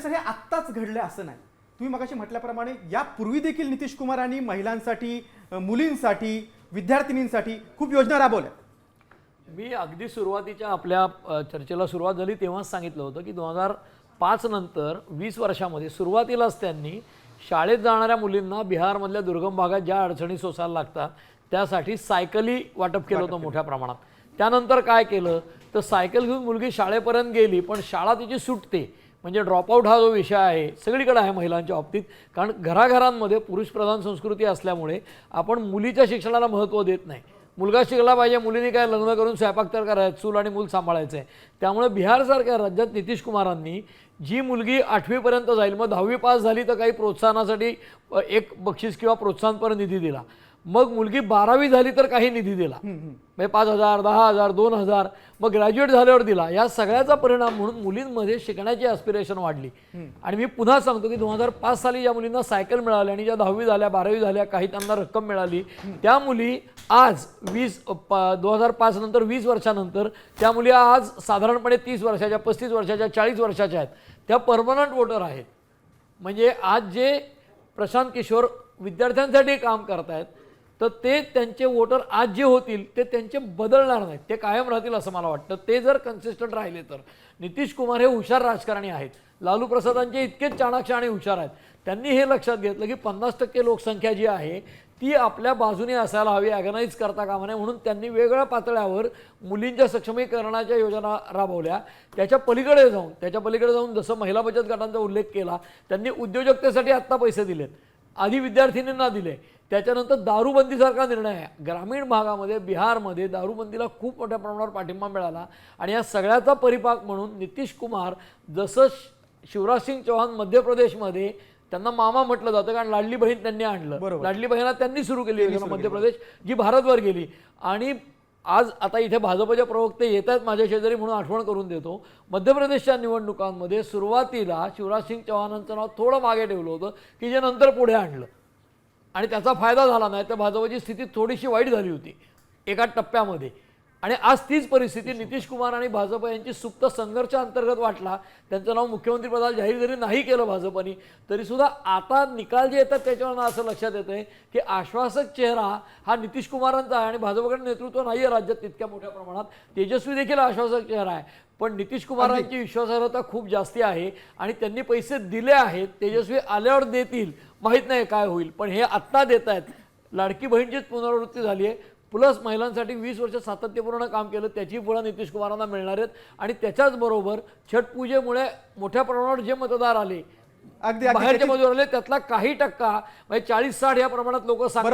Sir हे आत्ताच घडलं असं नाही. तुम्ही मगाशी म्हटल्याप्रमाणे यापूर्वी देखील नितीश कुमारांनी महिलांसाठी मुलींसाठी विद्यार्थिनींसाठी खूप योजना राबवल्या. मी अगदी सुरुवातीच्या आपल्या चर्चेला सुरुवात झाली तेव्हाच सांगितलं होतं की दोन हजार पाच नंतर वीस वर्षामध्ये सुरुवातीलाच त्यांनी शाळेत जाणाऱ्या मुलींना बिहारमधल्या दुर्गम भागात ज्या अडचणी सोसायला लागतात त्यासाठी सायकली वाटप केलं होतं मोठ्या प्रमाणात. त्यानंतर काय केलं? तर सायकल घेऊन मुलगी शाळेपर्यंत गेली पण शाळा तिची सुटते. म्हणजे ड्रॉपआउट हा जो विषय आहे सगळीकडे आहे महिलांच्या बाबतीत. कारण घराघरांमध्ये पुरुषप्रधान संस्कृती असल्यामुळे आपण मुलीच्या शिक्षणाला महत्त्व देत नाही. मुलगा शिकला पाहिजे मुलीने काय लग्न करून स्वयंपाक तर करायचं चूल आणि मूल सांभाळायचं आहे त्यामुळे बिहारसारख्या राज्यात नितीश कुमारांनी जी मुलगी आठवीपर्यंत जाईल मग दहावी पास झाली तर काही प्रोत्साहनासाठी एक बक्षीस किंवा प्रोत्साहनपर निधी दिला. मग मुलगी बारावी झाली तर काही निधी दिला. म्हणजे पाच हजार दहा हजार दोन हजार मग ग्रॅज्युएट झाल्यावर दिला. या सगळ्याचा परिणाम म्हणून मुलींमध्ये शिकण्याची ॲस्पिरेशन वाढली. आणि मी पुन्हा सांगतो की दोन हजार पाच साली ज्या मुलींना सायकल मिळाली आणि ज्या दहावी झाल्या बारावी झाल्या काही त्यांना रक्कम मिळाली त्या मुली आज वीस दोन हजार पाच नंतर वीस वर्षानंतर त्या मुली आज साधारणपणे तीस वर्षाच्या पस्तीस वर्षाच्या चाळीस वर्षाच्या आहेत. त्या परमनंट वोटर आहेत. म्हणजे आज जे प्रशांत किशोर विद्यार्थ्यांसाठी काम करतायत तर ते त्यांचे वोटर आज जे होतील ते त्यांचे बदलणार नाहीत. ते कायम राहतील असं मला वाटतं. ते जर कन्सिस्टंट राहिले तर. नितीश कुमार हे हुशार राजकारणी आहेत. लालू प्रसादांचे इतकेच चाणाक्ष आणि हुशार आहेत. त्यांनी हे लक्षात घेतलं की पन्नास टक्के लोकसंख्या जी आहे ती आपल्या बाजूने असायला हवी ॲगनाईज करता कामा नये म्हणून त्यांनी वेगळ्या पातळ्यावर मुलींच्या सक्षमीकरणाच्या योजना राबवल्या. त्याच्या पलीकडे जाऊन त्याच्या पलीकडे जाऊन जसं महिला बचत गटांचा उल्लेख केला त्यांनी उद्योजकतेसाठी आत्ता पैसे दिलेत. आधी विद्यार्थिनींना दिले. त्याच्यानंतर दारूबंदीसारखा निर्णय आहे. ग्रामीण भागामध्ये बिहारमध्ये दारूबंदीला खूप मोठ्या प्रमाणावर पाठिंबा मिळाला. आणि या सगळ्याचा परिपाक म्हणून नितीश कुमार जसं शिवराज सिंग चौहान मध्य प्रदेशमध्ये त्यांना मामा म्हटलं जातं कारण लाडली बहीण त्यांनी आणलं. लाडली बहिणा त्यांनी सुरू केली मध्य प्रदेश जी भारतभर गेली. आणि आज आता इथे भाजपच्या प्रवक्ते येत आहेत माझ्या शेजारी म्हणून आठवण करून देतो. मध्य प्रदेशच्या निवडणुकांमध्ये सुरुवातीला शिवराजसिंग चौहानांचं नाव थोडं मागे ठेवलं होतं की जे नंतर पुढे आणलं. आणि त्याचा फायदा झाला नाही तर भाजपची स्थिती थोडीशी वाईट झाली होती एका टप्प्यामध्ये. आणि आज तीच परिस्थिती नितीश कुमार आणि भाजप यांची सुप्त संघर्ष अंतर्गत वाटला. त्यांचं नाव मुख्यमंत्री पदाला जाहीर जरी नाही केलं भाजपनी तरी सुद्धा आता निकाल जे येतात त्याच्यावर असं लक्षात येतं आहे की आश्वासक चेहरा हा नितीश कुमारांचा आहे आणि भाजपकडे नेतृत्व नाही आहे राज्यात तितक्या मोठ्या प्रमाणात. तेजस्वी देखील आश्वासक चेहरा आहे. पण नितीश कुमारांची विश्वासार्हता खूप जास्ती आहे आणि त्यांनी पैसे दिले आहेत. तेजस्वी आल्यावर देतील. माहीत नाही काय होईल. पण हे आत्ता देत आहेत लाडकी बहीणचीच पुनरावृत्ती झाली आहे प्लस महिलांसाठी वीस वर्ष सातत्यपूर्ण काम केलं त्याची फळं नितीश कुमारांना मिळणार आहेत. आणि त्याच्याच बरोबर छटपूजेमुळे मोठ्या प्रमाणावर जे मतदार आले अगदी बाहेरचे मतदार आले त्यातला काही टक्का म्हणजे चाळीस साठ या प्रमाणात लोक सांगतात